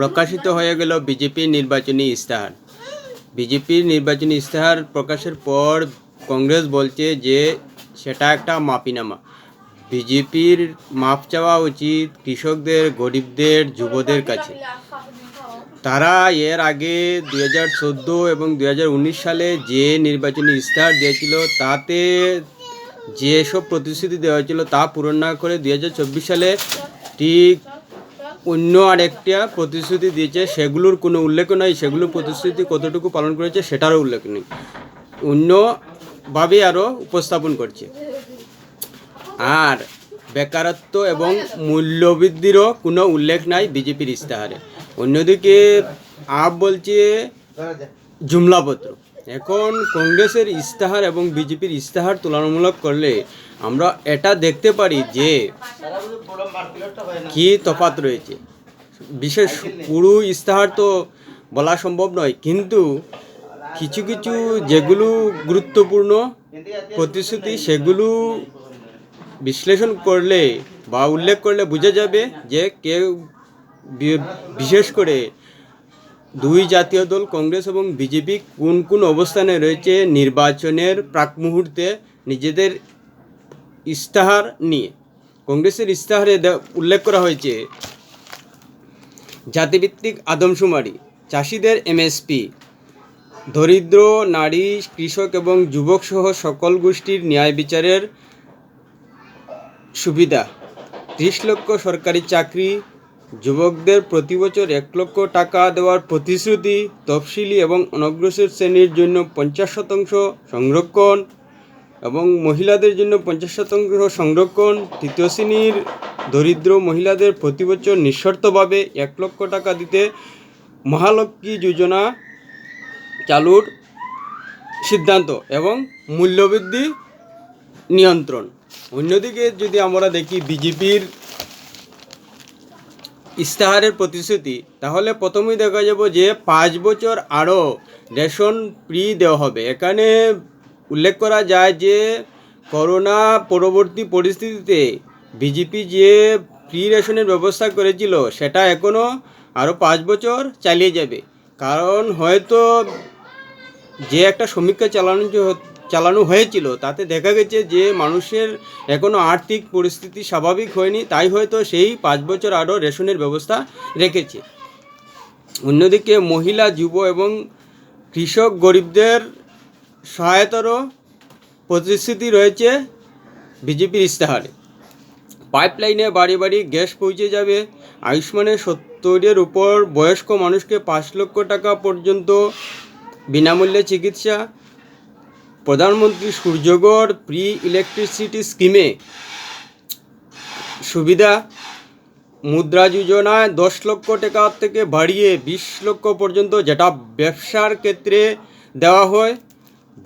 প্রকাশিত হয়ে গেল বিজেপির নির্বাচনী ইস্তাহার বিজেপির নির্বাচনী ইস্তাহার প্রকাশের পর কংগ্রেস বলছে যে সেটা একটা মাপিনামা। বিজেপির মাপ চাওয়া উচিত কৃষকদের, গরিবদের, যুবদের কাছে। তারা এর আগে দু হাজার চোদ্দ এবং দু হাজার উনিশ সালে যে নির্বাচনী ইস্তাহার দিয়েছিল, তাতে যেসব প্রতিশ্রুতি দেওয়া হয়েছিল তা পূরণ না করে দু হাজার চব্বিশ সালে ঠিক অন্য আরেকটা প্রতিশ্রুতি দিয়েছে, সেগুলোর কোনো উল্লেখ নেই সেগুলোর প্রতিশ্রুতি কতটুকু পালন করেছে সেটারও উল্লেখ নেই। অন্যভাবে আরও উপস্থাপন করছে। আর বেকারত্ব এবং মূল্যবৃদ্ধিরও কোনো উল্লেখ নাই বিজেপির ইস্তাহারে। অন্যদিকে আপ বলছে, জুমলাপত্র। এখন কংগ্রেসের ইস্তাহার এবং বিজেপির ইস্তাহার তুলনামূলক করলে আমরা এটা দেখতে পারি যে কি তফাৎ রয়েছে। বিশেষ পুরো ইস্তাহার তো বলা সম্ভব নয়, কিন্তু কিছু কিছু যেগুলো গুরুত্বপূর্ণ প্রতিশ্রুতি সেগুলো বিশ্লেষণ করলে বা উল্লেখ করলে বোঝা যাবে যে কেউ বিশেষ করে দুই জাতীয় দল, কংগ্রেস এবং বিজেপি, কোন কোন অবস্থানে রয়েছে নির্বাচনের প্রাক মুহূর্তে নিজেদের ইস্তাহার নিয়ে? কংগ্রেসের ইস্তাহারে উল্লেখ করা হয়েছে, জাতিভিত্তিক আদমশুমারি, চাষিদের এমএসপি, দরিদ্র নারী, কৃষক এবং যুবক সহ সকল গোষ্ঠীর ন্যায় বিচারের সুবিধা, ত্রিশ লক্ষ সরকারি চাকরি যুবকদের প্রতি বছর এক লক্ষ টাকা দেওয়ার প্রতিশ্রুতি, তফসিলি এবং অনগ্রসর শ্রেণির জন্য পঞ্চাশ শতাংশ সংরক্ষণ এবং মহিলাদের জন্য পঞ্চাশ শতাংশ সংরক্ষণ। তৃতীয় শ্রেণির দরিদ্র মহিলাদের প্রতি বছর নিঃশর্তভাবে এক লক্ষ টাকা দিতে মহালক্ষ্মী যোজনা চালুর সিদ্ধান্ত এবং মূল্যবৃদ্ধি নিয়ন্ত্রণ। অন্যদিকে যদি আমরা দেখি বিজেপির ইস্তাহারের প্রতিশ্রুতি, তাহলে প্রথমেই দেখা যাব যে পাঁচ বছর আরও রেশন ফ্রি দেওয়া হবে। এখানে উল্লেখ করা যায় যে করোনা পরবর্তী পরিস্থিতিতে বিজেপি যে ফ্রি রেশনের ব্যবস্থা করেছিল, সেটা এখনও আরও পাঁচ বছর চালিয়ে যাবে। কারণ হয়তো যে একটা সমীক্ষা চালানো চালানো হয়েছিল, তাতে দেখা গেছে যে মানুষের এখনও আর্থিক পরিস্থিতি স্বাভাবিক হয়নি, তাই হয়তো সেই পাঁচ বছর আরও রেশনের ব্যবস্থা রেখেছে। অন্যদিকে মহিলা, যুব এবং কৃষক গরিবদের সহায়তারও প্রতিশ্রুতি রয়েছে বিজেপির ইস্তাহারে। পাইপলাইনে বাড়ি বাড়ি গ্যাস পৌঁছে যাবে, আয়ুষ্মানের সত্তরের উপর বয়স্ক মানুষকে পাঁচ লক্ষ টাকা পর্যন্ত বিনামূল্যে চিকিৎসা প্রধানমন্ত্রী সূর্যগড় প্রি ইলেকট্রিসিটি স্কিমে সুবিধা, মুদ্রা যোজনায় দশ লক্ষ টাকা থেকে বাড়িয়ে বিশ লক্ষ পর্যন্ত যেটা ব্যবসার ক্ষেত্রে দেওয়া হয়।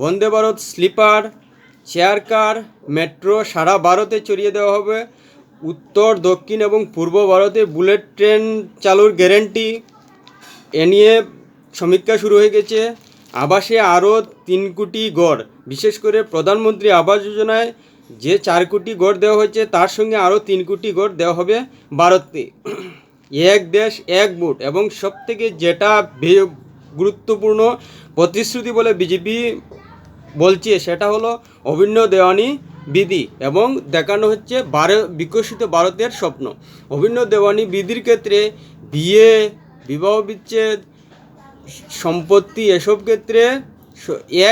Vande Bharat sleeper, chair car, metro সারা ভারতে ছড়িয়ে দেওয়া হবে। উত্তর, দক্ষিণ এবং পূর্ব ভারতে বুলেট ট্রেন চালুর গ্যারেন্টি এ নিয়ে সমীক্ষা শুরু হয়ে গেছে। আবাসে আরও তিন কোটি গড়। বিশেষ করে প্রধানমন্ত্রী আবাস যোজনায় যে চার কোটি গড় দেওয়া হয়েছে, তার সঙ্গে আরও তিন কোটি গড় দেওয়া হবে ভারতে। এক দেশ, এক ভোট এবং সবথেকে যেটা গুরুত্বপূর্ণ প্রতিশ্রুতি বলে বিজেপি বলছে, সেটা হলো অভিন্ন দেওয়ানি বিধি এবং দেখানো হচ্ছে ভারত, বিকশিত ভারতের স্বপ্ন। অভিন্ন দেওয়ানি বিধির ক্ষেত্রে বিয়ে, বিবাহ বিচ্ছেদ সম্পত্তি এসব ক্ষেত্রে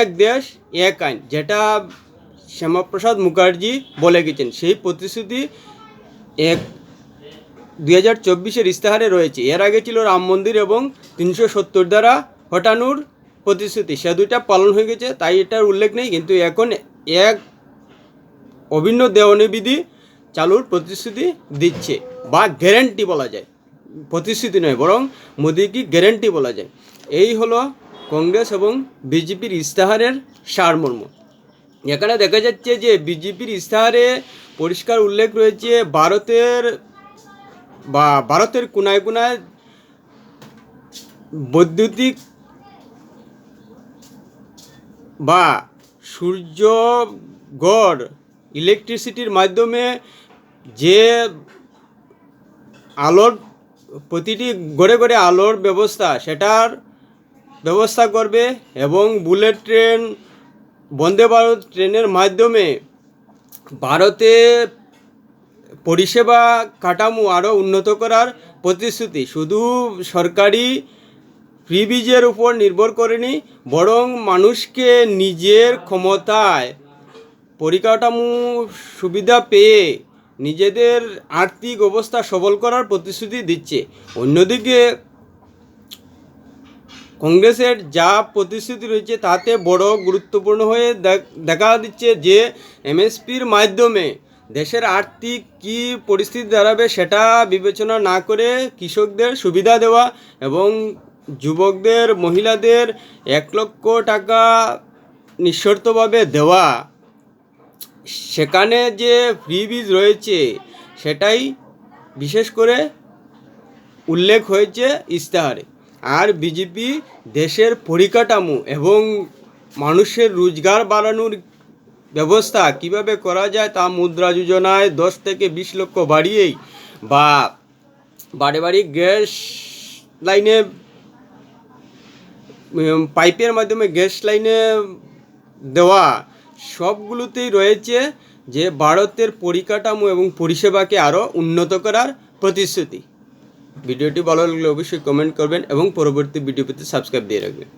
এক দেশ, এক আইন, যেটা শ্যামাপ্রসাদ মুখার্জি বলে গেছেন। সেই প্রতিশ্রুতি এক, দুই হাজার চব্বিশের ইস্তাহারে রয়েছে। এর আগে ছিল রাম মন্দির এবং তিনশো সত্তর দ্বারা হটানোর প্রতিশ্রুতি। সে দুইটা পালন হয়ে গেছে, তাই এটার উল্লেখ নেই, কিন্তু এখন এক অভিন্ন দেওয়ানি বিধি চালুর প্রতিশ্রুতি দিচ্ছে, বা গ্যারেন্টি বলা যায়। প্রতিশ্রুতি নয়, বরং মোদি কি গ্যারেন্টি বলা যায়। এই হলো কংগ্রেস এবং বিজেপির ইস্তাহারের সারমর্ম। এখানে দেখা যাচ্ছে যে বিজেপির ইস্তাহারে পরিষ্কার উল্লেখ রয়েছে ভারতের বা ভারতের কোনায় কোনায় বৈদ্যুতিক বা সূর্য গড় ইলেকট্রিসিটির মাধ্যমে যে আলোর প্রতিটি ঘরে ঘরে আলোর ব্যবস্থা, সেটার ব্যবস্থা করবে এবং বুলেট ট্রেন, বন্দে ভারত ট্রেনের মাধ্যমে ভারতে পরিষেবা কাঠামো আরও উন্নত করার প্রতিশ্রুতি। শুধু সরকারি ফ্রিবিজের উপর নির্ভর করেনি, বরং মানুষকে নিজের ক্ষমতায় পরিকাঠামো সুবিধা পেয়ে নিজেদের আর্থিক অবস্থা সবল করার প্রতিশ্রুতি দিচ্ছে। অন্যদিকে, কংগ্রেসের যা প্রতিশ্রুতি রয়েছে তাতে বড় গুরুত্বপূর্ণ হয়ে দেখা দিচ্ছে যে এমএসপির মাধ্যমে দেশের আর্থিক কি পরিস্থিতি দাঁড়াবে সেটা বিবেচনা না করে কৃষকদের সুবিধা দেওয়া এবং যুবকদের, মহিলাদের এক লক্ষ টাকা নিঃশর্তভাবে দেওয়া। সেখানে যে ফ্রি বীজ রয়েছে, সেটাই বিশেষ করে উল্লেখ হয়েছে ইস্তাহারে। আর বিজেপি দেশের পরিকাঠামো এবং মানুষের রোজগার বাড়ানোর ব্যবস্থা কীভাবে করা যায় তা মুদ্রা যোজনায় দশ থেকে বিশ লক্ষ বাড়িয়েই বা বাড়ি বাড়ি গ্যাস লাইনে পাইপের মাধ্যমে গ্যাস লাইনে দেওয়া সবগুলোতেই রয়েছে যে ভারতের পরিকাঠামো এবং পরিষেবাকে আরও উন্নত করার প্রতিশ্রুতি। ভিডিওটি ভালো লাগলে অবশ্যই কমেন্ট করবেন এবং পরবর্তী ভিডিও পেতে সাবস্ক্রাইব দিয়ে রাখবেন।